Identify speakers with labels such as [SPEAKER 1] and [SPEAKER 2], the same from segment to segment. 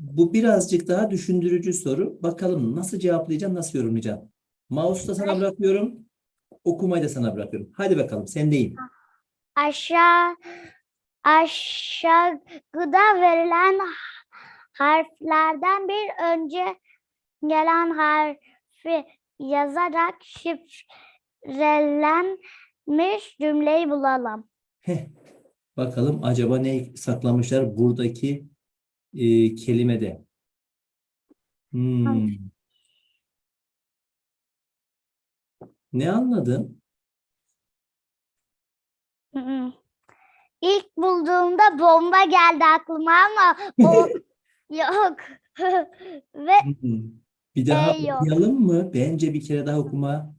[SPEAKER 1] Bu birazcık daha düşündürücü soru. Bakalım nasıl cevaplayacaksın, nasıl yorumlayacaksın? Mouse'u da sana bırakıyorum. Okumayı da sana bırakıyorum. Hadi bakalım sendeyim.
[SPEAKER 2] Aşağı aşağıda verilen harflerden bir önce gelen harfi yazarak şifrelenmiş cümleyi bulalım.
[SPEAKER 1] Heh. Bakalım acaba ne saklamışlar buradaki e, kelimede? Hmm. Ne anladın?
[SPEAKER 2] Hı. İlk bulduğumda bomba geldi aklıma ama o yok. Ve
[SPEAKER 1] Hmm. Bir daha
[SPEAKER 2] E yok.
[SPEAKER 1] okuyalım mı? Bence bir kere daha okuma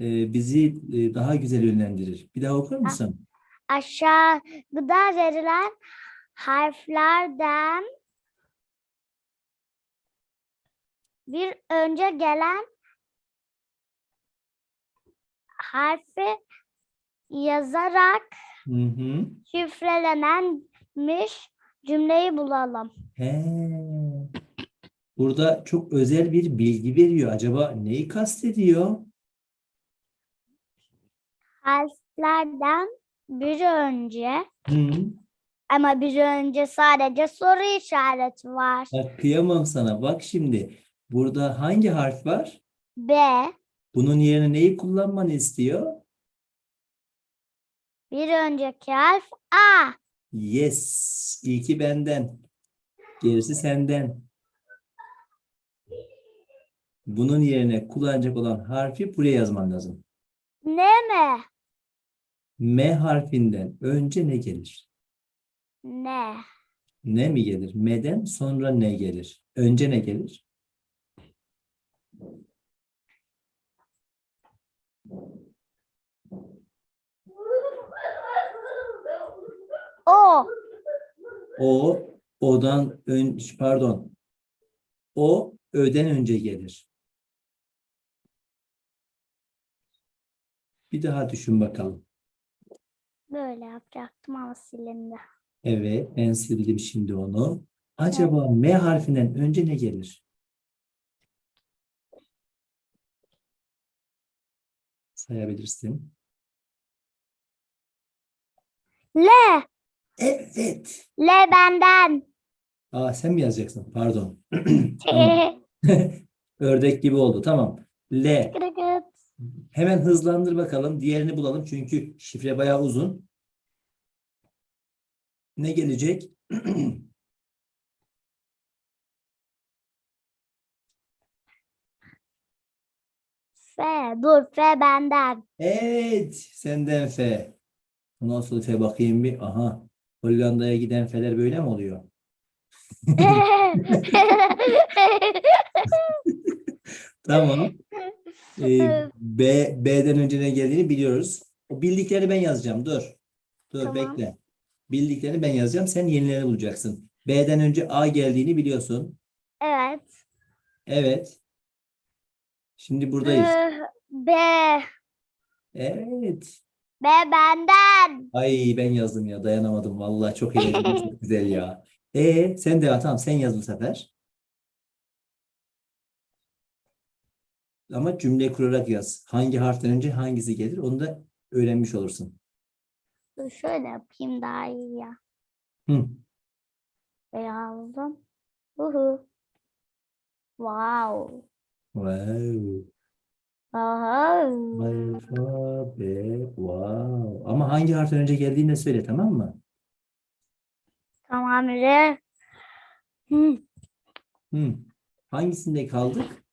[SPEAKER 1] e, bizi e, daha güzel yönlendirir. Bir daha okur musun?
[SPEAKER 2] aşağıda verilen harflerden bir önce gelen harfi yazarak
[SPEAKER 1] Hı hı.
[SPEAKER 2] şifrelenmiş cümleyi bulalım.
[SPEAKER 1] He. Burada çok özel bir bilgi veriyor. Acaba neyi kastediyor?
[SPEAKER 2] Harflerden bir önce
[SPEAKER 1] Hı.
[SPEAKER 2] ama bir önce sadece soru işareti var.
[SPEAKER 1] Bak kıyamam sana. Bak şimdi. Burada hangi harf var?
[SPEAKER 2] B
[SPEAKER 1] Bunun yerine neyi kullanmanı istiyor?
[SPEAKER 2] bir önceki harf A.
[SPEAKER 1] Yes. İlki benden. Gerisi senden. Bunun yerine kullanacak olan harfi buraya yazman lazım.
[SPEAKER 2] Ne mi?
[SPEAKER 1] M harfinden önce ne gelir?
[SPEAKER 2] Ne?
[SPEAKER 1] Ne mi gelir? M'den sonra ne gelir? Önce ne gelir?
[SPEAKER 2] O.
[SPEAKER 1] O, odan ön, pardon. O, öden önce gelir. Bir daha düşün bakalım.
[SPEAKER 2] Böyle yapacaktım ama silindi.
[SPEAKER 1] Evet, ben sildim şimdi onu. Acaba M harfinden önce ne gelir? Sayabilirsin.
[SPEAKER 2] L.
[SPEAKER 1] Evet.
[SPEAKER 2] L benden.
[SPEAKER 1] Aa, sen mi yazacaksın? Pardon. Tamam. Ördek gibi oldu. Tamam. L. Hemen hızlandır bakalım. Diğerini bulalım. Çünkü şifre bayağı uzun. Ne gelecek?
[SPEAKER 2] F. Dur F benden.
[SPEAKER 1] Evet. Senden F. Nasıl F bakayım bir. Aha. Hollanda'ya giden F'ler böyle mi oluyor? Tamam. Ee, B, B'den önce ne geldiğini biliyoruz. O bildikleri ben yazacağım. Dur. Dur
[SPEAKER 2] Tamam.
[SPEAKER 1] bekle. Bildiklerini ben yazacağım. Sen yenilerini bulacaksın. B'den önce A geldiğini biliyorsun.
[SPEAKER 2] evet.
[SPEAKER 1] Evet. Şimdi buradayız.
[SPEAKER 2] B.
[SPEAKER 1] Evet.
[SPEAKER 2] B benden.
[SPEAKER 1] Ay ben yazdım ya dayanamadım. Vallahi çok eğlenceli, çok güzel ya. E sen de tamam sen yaz bu sefer. Ama cümle kurarak yaz. Hangi harften önce hangisi gelir onu da öğrenmiş olursun.
[SPEAKER 2] Dur şöyle yapayım daha iyi ya.
[SPEAKER 1] Hı.
[SPEAKER 2] Ve yazdım. Uhu. Wow.
[SPEAKER 1] Wow.
[SPEAKER 2] Aha.
[SPEAKER 1] Alfabe. Wow. Ama hangi harften önce geldiğini de söyle tamam mı?
[SPEAKER 2] Tamam re. Hı.
[SPEAKER 1] Hı. Hangisinde kaldık?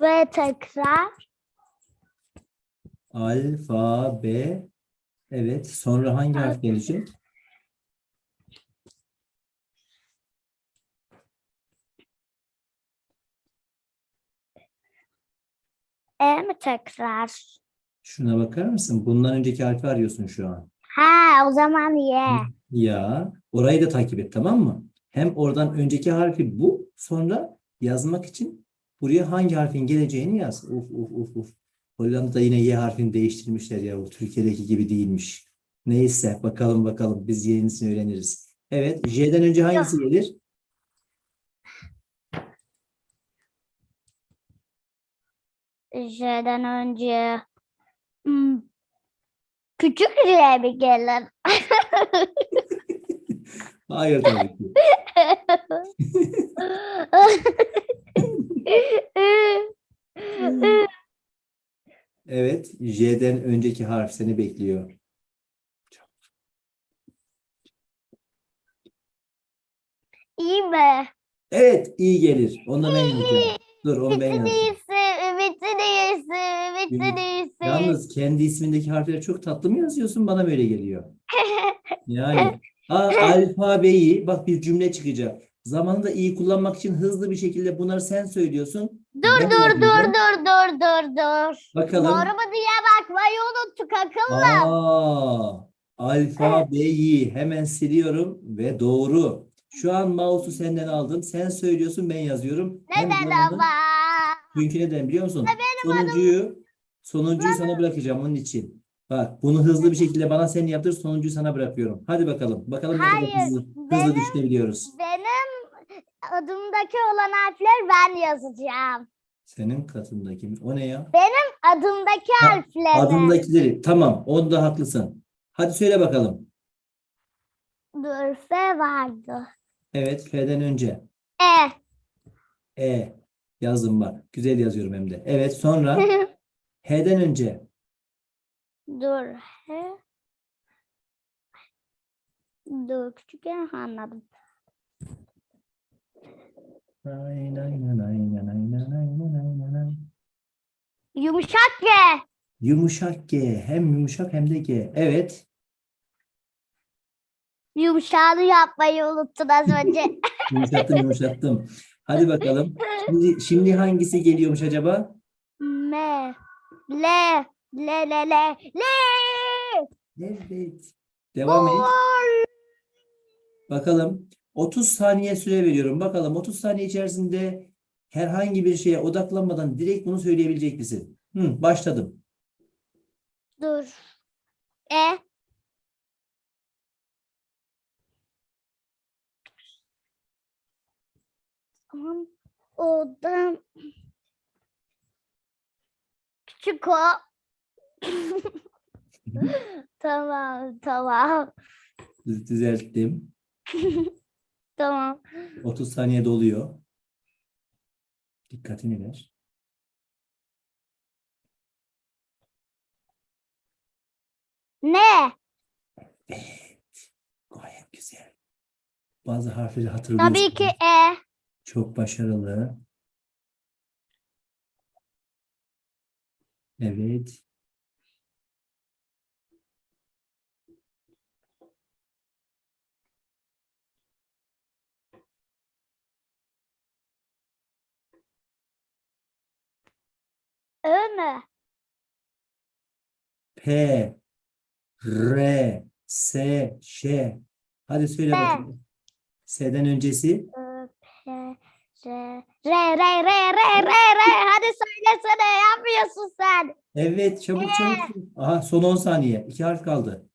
[SPEAKER 2] Ve tekrar.
[SPEAKER 1] Alfabe. Evet. Sonra hangi harf gelecek?
[SPEAKER 2] E mi tekrar?
[SPEAKER 1] Şuna bakar mısın? Bundan önceki harfi arıyorsun şu an.
[SPEAKER 2] Ha o zaman ye.
[SPEAKER 1] Ya orayı da takip et tamam mı? Hem oradan önceki harfi bu sonra yazmak için buraya hangi harfin geleceğini yaz. Uf uf uf uf. Hollanda'da yine Y harfini değiştirmişler ya. Bu Türkiye'deki gibi değilmiş. Neyse bakalım bakalım biz yenisini öğreniriz. Evet J'den önce hangisi gelir?
[SPEAKER 2] J'den önce hmm, küçük J mi gelir?
[SPEAKER 1] Hayır tabii ki. Evet J'den önceki harf seni bekliyor.
[SPEAKER 2] İyi mi?
[SPEAKER 1] Evet iyi gelir. Ondan ben yazacağım. Dur onu ben
[SPEAKER 2] Ümit'in iyisi.
[SPEAKER 1] Yalnız kendi ismindeki harfleri çok tatlı mı yazıyorsun? Bana böyle geliyor. Yani A, alfabeyi bak bir cümle çıkacak. Zamanı da iyi kullanmak için hızlı bir şekilde bunları sen söylüyorsun.
[SPEAKER 2] Dur
[SPEAKER 1] Ben
[SPEAKER 2] dur dur dur dur dur dur.
[SPEAKER 1] Bakalım.
[SPEAKER 2] Doğru mu diye bakmayı unuttuk akıllı.
[SPEAKER 1] Aa, alfabeyi hemen siliyorum ve doğru. Şu an mouse'u senden aldım. Sen söylüyorsun ben yazıyorum. Hem
[SPEAKER 2] Neden
[SPEAKER 1] zamanı-
[SPEAKER 2] ama?
[SPEAKER 1] Çünkü neden biliyor musun? Sonuncuyu sonuncuyu sana bırakacağım onun için. Bak bunu hızlı bir şekilde bana sen yaptır sonuncuyu sana bırakıyorum. Hadi bakalım. Bakalım ne kadar
[SPEAKER 2] Hayır,
[SPEAKER 1] hızlı, hızlı
[SPEAKER 2] benim-
[SPEAKER 1] düşünebiliyoruz.
[SPEAKER 2] Benim adımdaki olan harfler ben yazacağım.
[SPEAKER 1] Senin katındaki mi? O ne ya?
[SPEAKER 2] Adımdaki
[SPEAKER 1] Ha,
[SPEAKER 2] harfleri.
[SPEAKER 1] Adındakileri. Tamam. Onda haklısın. Hadi söyle bakalım.
[SPEAKER 2] Dur F vardı.
[SPEAKER 1] Evet. F'den önce.
[SPEAKER 2] E.
[SPEAKER 1] E. Yazdım bak. Güzel yazıyorum hem de. Evet. Sonra H'den önce.
[SPEAKER 2] Dur. H. Dur küçükken anladım.
[SPEAKER 1] Nay, nay, nay, nay, nay, nay, nay, nay, nay, nay.
[SPEAKER 2] Yumuşak G.
[SPEAKER 1] Yumuşak G. Hem yumuşak hem de G. Evet.
[SPEAKER 2] Yumuşağını yapmayı unuttun az önce.
[SPEAKER 1] Yumuşattım yumuşattım. Hadi bakalım. Şimdi, şimdi hangisi geliyormuş acaba?
[SPEAKER 2] M. L. L L L. L.
[SPEAKER 1] Evet. Devam et. Bakalım. 30 saniye süre veriyorum. Bakalım 30 saniye içerisinde herhangi bir şeye odaklanmadan direkt bunu söyleyebilecek misin? Hı, başladım.
[SPEAKER 2] Dur. E. Tamam. Oda. Küçük o. Tamam, tamam,
[SPEAKER 1] Düz- Düzelttim.
[SPEAKER 2] tamam.
[SPEAKER 1] 30 saniye doluyor. Dikkatini ver.
[SPEAKER 2] Ne?
[SPEAKER 1] Gayet güzel. Bazı harfleri hatırlıyorsun.
[SPEAKER 2] Tabii ki E.
[SPEAKER 1] Çok başarılı. Evet.
[SPEAKER 2] Ö mü?
[SPEAKER 1] P, R, S, Ş. Hadi söyle
[SPEAKER 2] S.
[SPEAKER 1] bakalım. S'den öncesi.
[SPEAKER 2] Ö, P, R, R, R, R, R, R, R. Hadi söylesene, yapmıyorsun sen.
[SPEAKER 1] Evet, çabuk çabuk. Aha, son 10 saniye. İki harf kaldı.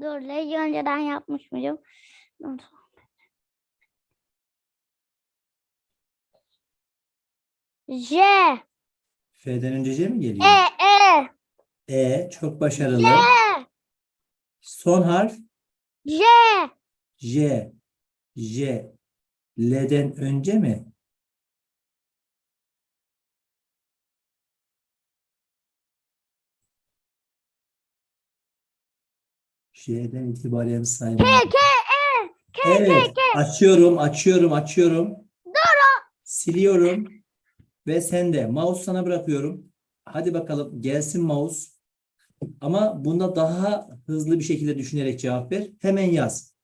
[SPEAKER 2] Dur, L'yi önceden yapmış mıyım? Dur. J,
[SPEAKER 1] F'den önce C mi geliyor?
[SPEAKER 2] E, E,
[SPEAKER 1] E, çok başarılı.
[SPEAKER 2] J,
[SPEAKER 1] Son harf
[SPEAKER 2] J,
[SPEAKER 1] J. J. L'den önce mi? J'den itibaren
[SPEAKER 2] K,
[SPEAKER 1] sayma.
[SPEAKER 2] K, E, K,
[SPEAKER 1] Evet,
[SPEAKER 2] K, K.
[SPEAKER 1] açıyorum, açıyorum, açıyorum. Siliyorum ve sende. Mouse sana bırakıyorum. Hadi bakalım gelsin mouse. Ama bunda daha hızlı bir şekilde düşünerek cevap ver. Hemen yaz.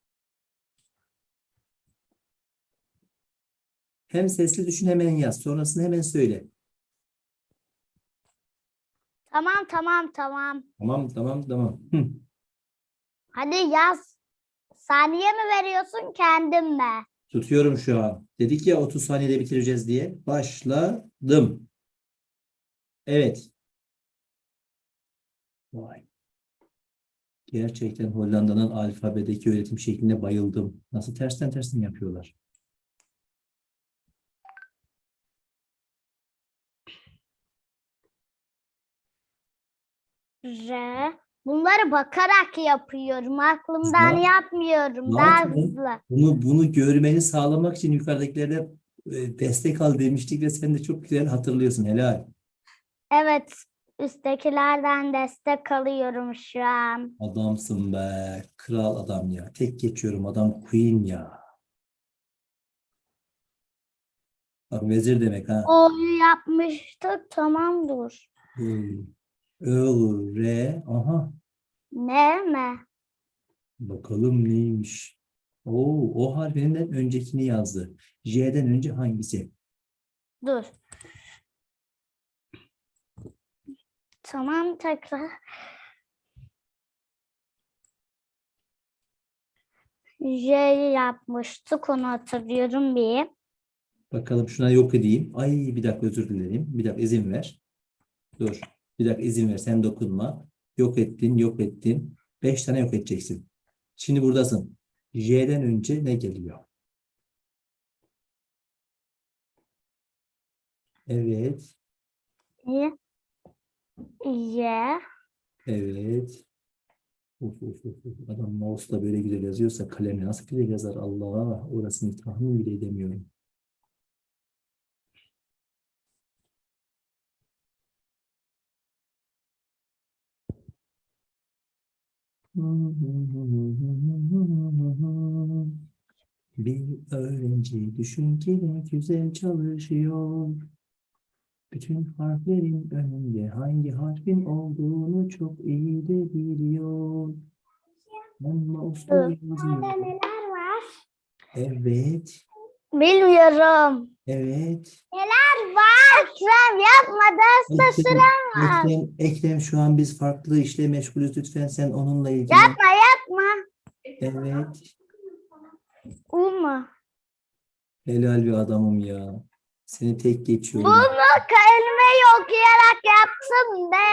[SPEAKER 1] Hem sesli düşün hemen yaz. Sonrasını hemen söyle.
[SPEAKER 2] Tamam, tamam, tamam.
[SPEAKER 1] Tamam, tamam, tamam. Hı.
[SPEAKER 2] Hadi yaz. Saniye mi veriyorsun, kendin mi?
[SPEAKER 1] Tutuyorum şu an. Dedik ya 30 saniyede bitireceğiz diye. Başladım. Evet. Vay. Gerçekten Hollanda'nın alfabedeki öğretim şekline bayıldım. Nasıl tersten tersten yapıyorlar.
[SPEAKER 2] R. Bunları bakarak yapıyorum. Aklımdan
[SPEAKER 1] Zaten-
[SPEAKER 2] yapmıyorum. Daha hızlı.
[SPEAKER 1] Bunu bunu görmeni sağlamak için yukarıdakilere e, destek al demiştik ve sen de çok güzel hatırlıyorsun. Helal.
[SPEAKER 2] Evet. Üsttekilerden destek alıyorum şu an.
[SPEAKER 1] Adamsın be. Kral adam ya. Tek geçiyorum adam queen ya. Bak vezir demek ha.
[SPEAKER 2] O'yu yapmıştık. Tamam dur.
[SPEAKER 1] Ö, Ö, R. Aha.
[SPEAKER 2] Ne mi?
[SPEAKER 1] Bakalım neymiş. Oo, o harfinden öncekini yazdı. J'den önce hangisi?
[SPEAKER 2] Dur. Tamam tekrar. J'yi yapmıştık. Onu hatırlıyorum bir.
[SPEAKER 1] Bakalım şuna yok edeyim. Ay bir dakika özür dilerim. Bir dakika izin ver. Dur. Bir dakika izin ver. Sen dokunma. Yok ettin, yok ettin. Beş tane yok edeceksin. Şimdi buradasın. J'den önce ne geliyor? Evet.
[SPEAKER 2] Y. Y.
[SPEAKER 1] Evet. Uf, uf, uf, uf. Adam mouse'la böyle güzel yazıyorsa kalemle nasıl güzel yazar Allah. Orasını tahmin bile edemiyorum. Bir öğrenci düşün ki ne güzel çalışıyor. Bütün harflerin önünde hangi harfin olduğunu çok iyi de biliyor. Ama usta
[SPEAKER 2] var?
[SPEAKER 1] Evet,
[SPEAKER 2] Bilmiyorum.
[SPEAKER 1] evet.
[SPEAKER 2] Neler? Ekrem yapma derste
[SPEAKER 1] Ekrem,
[SPEAKER 2] süren var.
[SPEAKER 1] Ekrem, Ekrem şu an biz farklı işle meşgulüz. Lütfen sen onunla ilgili.
[SPEAKER 2] Yapma yapma.
[SPEAKER 1] Evet.
[SPEAKER 2] U mu?
[SPEAKER 1] Helal bir adamım ya. Seni tek geçiyorum.
[SPEAKER 2] Bunu kelimeyi okuyarak yaptım de.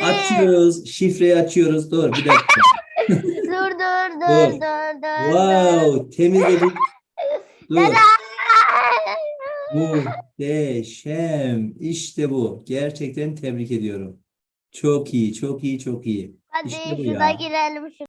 [SPEAKER 1] Açıyoruz. Şifreyi açıyoruz. Dur bir dakika.
[SPEAKER 2] Dur Dur. dur
[SPEAKER 1] dur.
[SPEAKER 2] dur.
[SPEAKER 1] Wow, temizledik. Dur. Muhteşem. İşte bu. Gerçekten tebrik ediyorum. Çok iyi, çok iyi, çok iyi.
[SPEAKER 2] Hadi
[SPEAKER 1] İşte bu
[SPEAKER 2] şuna
[SPEAKER 1] ya.
[SPEAKER 2] girelim.